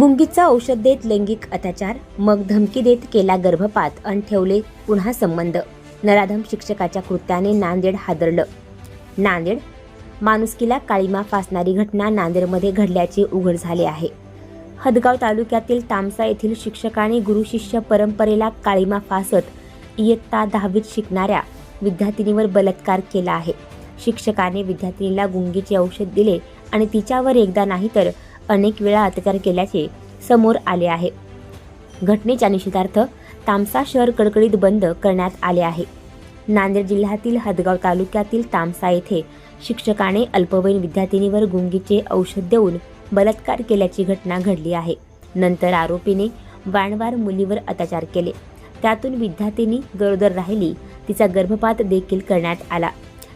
गुंगीचा औषध देत लैंगिक अत्याचार मग धमकी देत केला गर्भपात अन ठेवले पुन्हा संबंध. नराधम शिक्षकाच्या कृत्याने नांदेड हादरलं. नांदेड माणुसकीला काळीमा फासणारी घटना नांदेडमध्ये घडल्याचे उघड झाले आहे. हदगाव तालुक्यातील तामसा येथील शिक्षकाने गुरुशिष्य परंपरेला काळीमा फासत इयत्ता दहावीत शिकणाऱ्या विद्यार्थिनीवर बलात्कार केला आहे. शिक्षकाने विद्यार्थिनीला गुंगीचे औषध दिले आणि तिच्यावर एकदा नाही तर अनेक वेळा अत्याचार केल्याचे समोर आले आहे. घटनेच्या निषेधार्थ तामसा शहर कडकडीत बंद करण्यात आले आहे. नांदेड जिल्ह्यातील हदगाव तालुक्यातील तामसा येथे शिक्षकाने अल्पवयीन विद्यार्थिनीवर गुंगीचे औषध देऊन बलात्कार केल्याची घटना घडली आहे. नंतर आरोपीने वारंवार मुलीवर अत्याचार केले. त्यातून विद्यार्थिनी गरोदर राहिली. तिचा गर्भपात देखील करण्यात आला.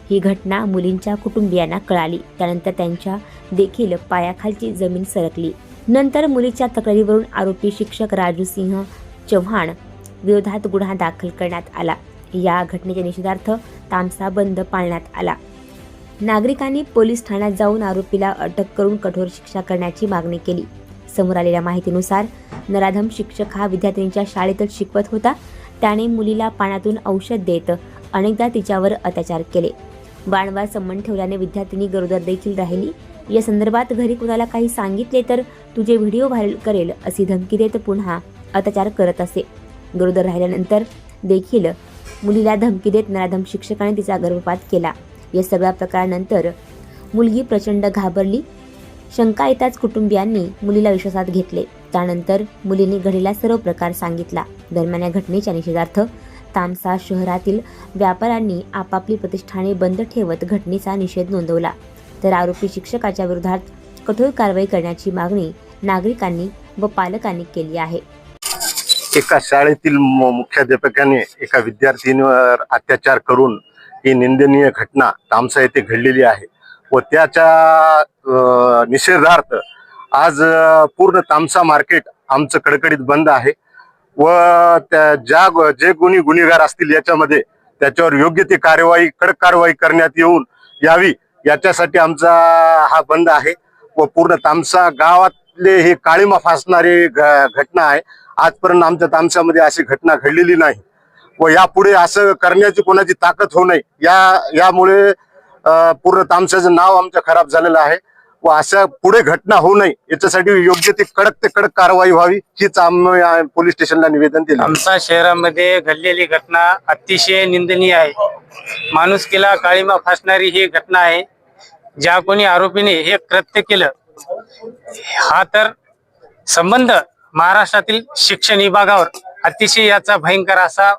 ही घटना मुलींच्या कुटुंबियांना कळाली. त्यानंतर त्यांच्या देखील पायाखालची जमीन सरकली. नंतर मुलीच्या तक्रारीवरून आरोपी शिक्षक राजू सिंह चव्हाण विरोधात गुन्हा दाखल करण्यात आला. या घटनेच्या निषेधार्थ तामसा बंद पाळण्यात आला. नागरिकांनी पोलीस ठाण्यात जाऊन आरोपीला अटक करून कठोर शिक्षा करण्याची मागणी केली. समोर आलेल्या माहितीनुसार नराधम शिक्षक हा विद्यार्थिनीच्या शाळेतच शिकवत होता. त्याने मुलीला पाण्यातून औषध देत अनेकदा तिच्यावर अत्याचार केले. वारंवार संबंध ठेवल्याने विद्यार्थिनी गरोदर देखील राहिली. या संदर्भात घरी कुणाला काही सांगितले तर तुझे व्हिडिओ व्हायरल करेल अशी धमकी देत पुन्हा अत्याचार करत असे. गरोदर राहिल्यानंतर देखील मुलीला धमकी देत नराधम शिक्षकाने तिचा गर्भपात केला. या सगळ्या प्रकारानंतर मुलगी प्रचंड घाबरली. शंका येताच कुटुंबियांनी मुलीला विश्वासात घेतले. त्यानंतर मुलीने घडलेला सर्व प्रकार सांगितला. दरम्यान या घटनेच्या निषेधार्थ तामसा शहरातील व्यापाऱ्यांनी आपापली प्रतिष्ठाने बंद ठेवत घटनेचा निषेध नोंदवला. तर आरोपी शिक्षकाच्या विरोधात कठोर कारवाई करण्याची मागणी नागरिकांनी व पालकांनी केली आहे. एका शाळेतील मुख्याध्यापकाने एका विद्यार्थिनीवर अत्याचार करून ही निंदनीय घटना तामसा येथे घडलेली आहे व त्याच्या निषेधार्थ आज पूर्ण तामसा मार्केट आमचं कडकडीत बंद आहे. व त्या ज्या जे कोणी गुन्हेगार असतील याच्यामध्ये त्याच्यावर योग्य ती कार्यवाही कडक कारवाई करण्यात येऊन यावी याच्यासाठी आमचा हा बंद आहे. व पूर्ण तामसा गावातले हे काळीमा फासणारी घ- घटना आहे. आजपर्यंत आमच्या तामसामध्ये अशी घटना घडलेली नाही. व यापुढे असं करण्याची कोणाची ताकद होऊ नये या यामुळे पूर्ण तामसाचं नाव आमचं खराब झालेलं आहे. व अशा पुढे घटना होऊ नये याच्यासाठी योग्य ती कडक ते कडक कारवाई व्हावी हीच आम्ही पोलीस स्टेशनला निवेदन दिलं. आमच्या शहरामध्ये घडलेली घटना अतिशय निंदनीय आहे. माणुसकीला काळीमा फासणारी ही घटना आहे. ज्या कोणी आरोपीने हे कृत्य केलं हा तर संबंध महाराष्ट्रातील शिक्षण विभागावर अतिशय याचा भयंकर असा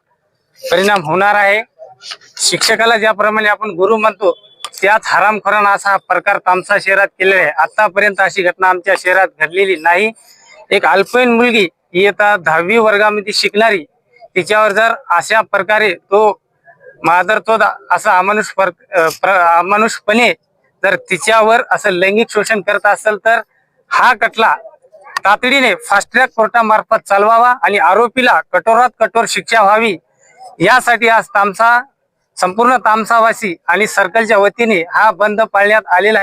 परिणाम होणार आहे. शिक्षकाला ज्याप्रमाणे आपण गुरु म्हणतो त्यात हरामखोरान असा हा प्रकार तामसा शहरात केलेला आहे. आतापर्यंत अशी घटना आमच्या शहरात घडलेली नाही. एक अल्पवयीन मुलगी इयत्ता दहावी वर्गामध्ये शिकणारी तिच्यावर जर अशा प्रकारे तो मादर तो असा अमानुष अमानुषपणे जर तिच्यावर असं लैंगिक शोषण करत असेल तर हा कटला तातडीने फास्ट ट्रॅक कोर्टामार्फत चालवावा आणि आरोपीला कठोरात कठोर शिक्षा व्हावी. यासाठी आज तामसा संपूर्ण तामसावासी आणि सर्कलच्या वतीने हा बंद पाळण्यात आलेला आहे.